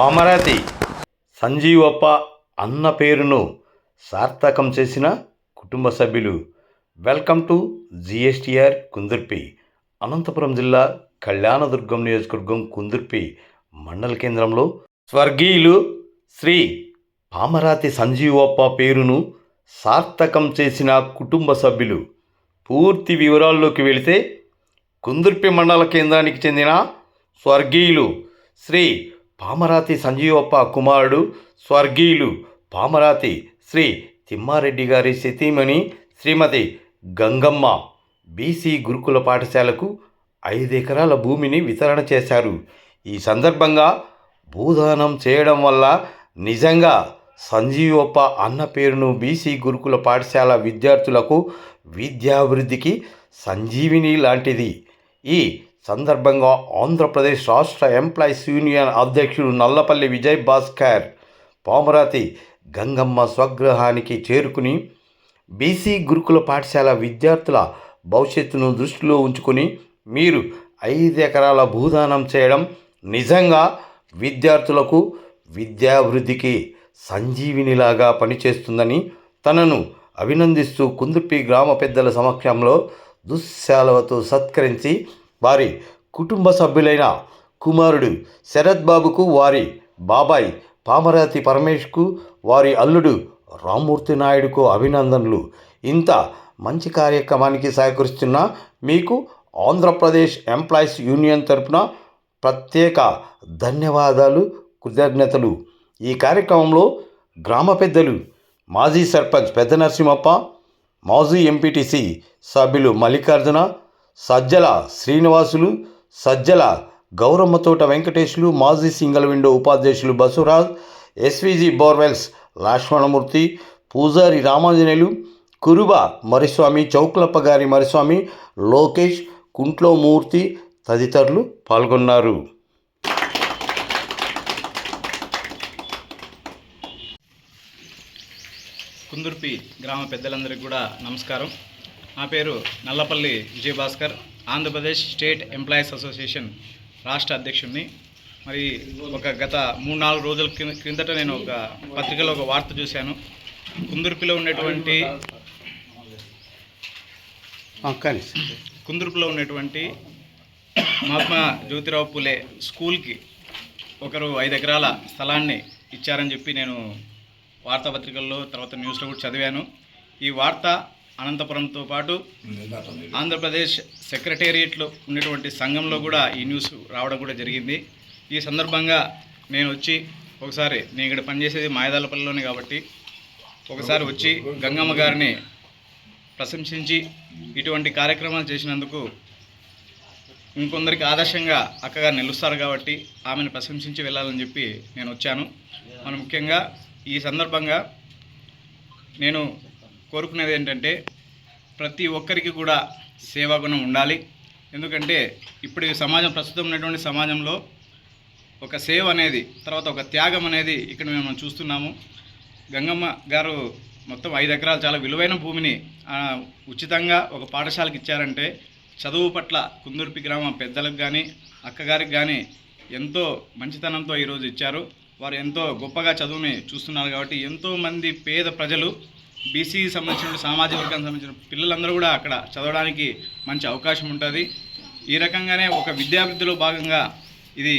పామరాతి. సంజీవప్ప అన్న పేరును సార్థకం చేసిన కుటుంబ సభ్యులు. Welcome to GSTR Kundurpi Anantapuram జిల్లా కళ్యాణదుర్గం నియోజకవర్గం కుందుర్పి మండల కేంద్రంలో స్వర్గీయులు శ్రీ పామరాతి సంజీవప్ప పేరును సార్థకం చేసిన కుటుంబ సభ్యులు. పూర్తి వివరాల్లోకి వెళితే కుందుర్పి మండల కేంద్రానికి చెందిన స్వర్గీయులు శ్రీ పామరాతి సంజీవప్ప కుమారుడు స్వర్గీయులు పామరాతి శ్రీ తిమ్మారెడ్డి గారి సతీమణి శ్రీమతి గంగమ్మ. బీసీ గురుకుల పాఠశాలకు ఐదు ఎకరాల భూమిని వితరణ చేశారు. ఈ సందర్భంగా భూదానం చేయడం వల్ల నిజంగా సంజీవప్ప అన్న పేరును బీసీ గురుకుల పాఠశాల విద్యార్థులకు విద్యాభివృద్ధికి సంజీవిని లాంటిది. ఈ సందర్భంగా ఆంధ్రప్రదేశ్ రాష్ట్ర ఎంప్లాయీస్ యూనియన్ అధ్యక్షుడు నల్లపల్లి విజయ్ భాస్కర్ పామరాతి గంగమ్మ స్వగృహానికి చేరుకుని బీసీ గురుకుల పాఠశాల విద్యార్థుల భవిష్యత్తును దృష్టిలో ఉంచుకొని మీరు ఐదు ఎకరాల భూదానం చేయడం నిజంగా విద్యార్థులకు విద్యాభివృద్ధికి సంజీవినిలాగా పనిచేస్తుందని తనను అభినందిస్తూ కుందుర్పి గ్రామ పెద్దల సమక్షంలో దుశ్శాలవతో సత్కరించి వారి కుటుంబ సభ్యులైన కుమారుడు శరత్ బాబుకు వారి బాబాయ్ పామరాతి పరమేష్కు వారి అల్లుడు రామ్మూర్తి నాయుడుకు అభినందనలు. ఇంత మంచి కార్యక్రమానికి సహకరిస్తున్న మీకు ఆంధ్రప్రదేశ్ ఎంప్లాయీస్ యూనియన్ తరపున ప్రత్యేక ధన్యవాదాలు కృతజ్ఞతలు. ఈ కార్యక్రమంలో గ్రామ పెద్దలు మాజీ సర్పంచ్ పెద్ద నరసింహప్ప మాజీ ఎంపీటీసీ సభ్యులు మల్లికార్జున సజ్జల శ్రీనివాసులు సజ్జల గౌరమ్మతోట వెంకటేశులు మాజీ సింగల్ విండో ఉపాధ్యక్షులు బసురాజ్ ఎస్విజి బోర్వెల్స్ లక్ష్మణమూర్తి పూజారి రామాంజనేయులు కురుబ మరిస్వామి చౌకులప్ప గారి మరిస్వామి లోకేష్ కుంట్లో మూర్తి తదితరులు పాల్గొన్నారు. కుందుర్పి గ్రామ పెద్దలందరికీ కూడా నమస్కారం. నా పేరు Nallapalli Vijayabhaskar Andhra Pradesh state employees association రాష్ట్ర అధ్యక్షుడిని మరి ఒక గత మూడు నాలుగు రోజుల క్రిం- క్రిందట నేను ఒక పత్రికలో ఒక వార్త చూశాను. కుందుర్పిలో ఉన్నటువంటి కుందుర్పులో ఉన్నటువంటి మహాత్మా జ్యోతిరావు పులే స్కూల్కి ఒకరు ఐదు ఎకరాల స్థలాన్ని ఇచ్చారని చెప్పి నేను వార్తాపత్రికల్లో తర్వాత న్యూస్లో కూడా చదివాను. ఈ వార్త అనంతపురంతో పాటు ఆంధ్రప్రదేశ్ సెక్రటేరియట్లో ఉన్నటువంటి సంఘంలో కూడా ఈ న్యూస్ రావడం కూడా జరిగింది. ఈ సందర్భంగా నేను వచ్చి ఒకసారి నేను ఇక్కడ పనిచేసేది మాయదాలపల్లిలోనే కాబట్టి ఒకసారి వచ్చి గంగమ్మ గారిని ప్రశంసించి ఇటువంటి కార్యక్రమాలు చేసినందుకు ఇంకొందరికి ఆదర్శంగా అక్కగా నిలుస్తారు కాబట్టి ఆమెను ప్రశంసించి వెళ్ళాలని చెప్పి నేను వచ్చాను. మనం ముఖ్యంగా ఈ సందర్భంగా నేను కోరుకునేది ఏంటంటే ప్రతి ఒక్కరికి కూడా సేవాగుణం ఉండాలి. ఎందుకంటే ఇప్పుడు సమాజం ప్రస్తుతం ఉన్నటువంటి సమాజంలో ఒక సేవ అనేది తర్వాత ఒక త్యాగం అనేది ఇక్కడ మేము చూస్తున్నాము. గంగమ్మ గారు మొత్తం ఐదు ఎకరాలు చాలా విలువైన భూమిని ఉచితంగా ఒక పాఠశాలకు ఇచ్చారంటే చదువు పట్ల కుందుర్పి గ్రామ పెద్దలకు కానీ అక్కగారికి కానీ ఎంతో మంచితనంతో ఈరోజు ఇచ్చారు. వారు ఎంతో గొప్పగా చదువుని చూస్తున్నారు కాబట్టి ఎంతోమంది పేద ప్రజలు బీసీ సంబంధించిన సామాజిక వర్గానికి సంబంధించిన పిల్లలందరూ కూడా అక్కడ చదవడానికి మంచి అవకాశం ఉంటుంది. ఈ రకంగానే ఒక విద్యాభివృద్ధిలో భాగంగా ఇది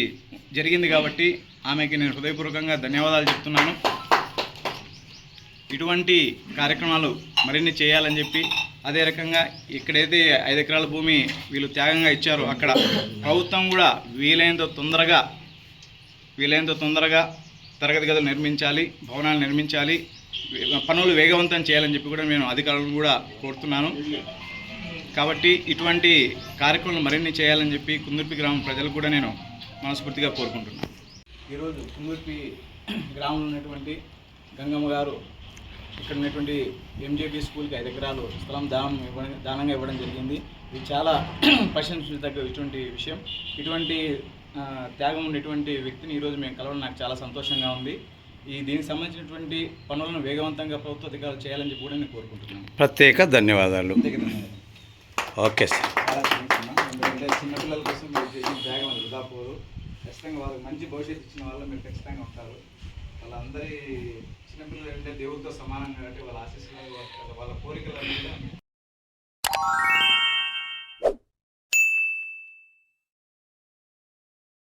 జరిగింది కాబట్టి ఆమెకి నేను హృదయపూర్వకంగా ధన్యవాదాలు చెప్తున్నాను. ఇటువంటి కార్యక్రమాలు మరిన్ని చేయాలని చెప్పి అదే రకంగా ఇక్కడైతే ఐదు ఎకరాల భూమి వీళ్ళు త్యాగంగా ఇచ్చారో అక్కడ. ప్రభుత్వం కూడా వీలైనంత తొందరగా వీలైనంత తొందరగా తరగతి గదులు నిర్మించాలి భవనాలు నిర్మించాలి. పనులు వేగవంతం చేయాలని చెప్పి కూడా నేను అధికారులను కూడా కోరుతున్నాను. కాబట్టి ఇటువంటి కార్యక్రమాలు మరిన్ని చేయాలని చెప్పి కుందుర్పి గ్రామం ప్రజలు కూడా నేను మనస్ఫూర్తిగా కోరుకుంటున్నాను. ఈరోజు కుందుర్పి గ్రామంలో ఉన్నటువంటి గంగమ్మ గారు ఇక్కడ ఉన్నటువంటి ఎంజేపీ స్కూల్కి ఐదు ఎకరాలు స్థలం దానం ఇవ్వడం దానంగా ఇవ్వడం జరిగింది. ఇది చాలా ప్రశంసించదగ్గ ఇటువంటి విషయం. ఇటువంటి త్యాగం ఉన్నటువంటి వ్యక్తిని ఈరోజు మేము కలవడం నాకు చాలా సంతోషంగా ఉంది. ఈ దీనికి సంబంధించినటువంటి పనులను వేగవంతంగా ప్రభుత్వ అధికారులు చేయాలని చెప్పి కూడా నేను కోరుకుంటున్నాను. ప్రత్యేక ధన్యవాదాలు? Okay sir. ఎందుకంటే చిన్నపిల్లల కోసం మీరు చేసిన త్యాగం అది వృధా పోదు. ఖచ్చితంగా వాళ్ళకి మంచి భవిష్యత్తు ఇచ్చిన వాళ్ళు మీరు ఖచ్చితంగా ఉంటారు. వాళ్ళందరి చిన్నపిల్లలు అంటే దేవుడితో సమానం కాబట్టి వాళ్ళ ఆశీస్సులు వాళ్ళ కోరికలు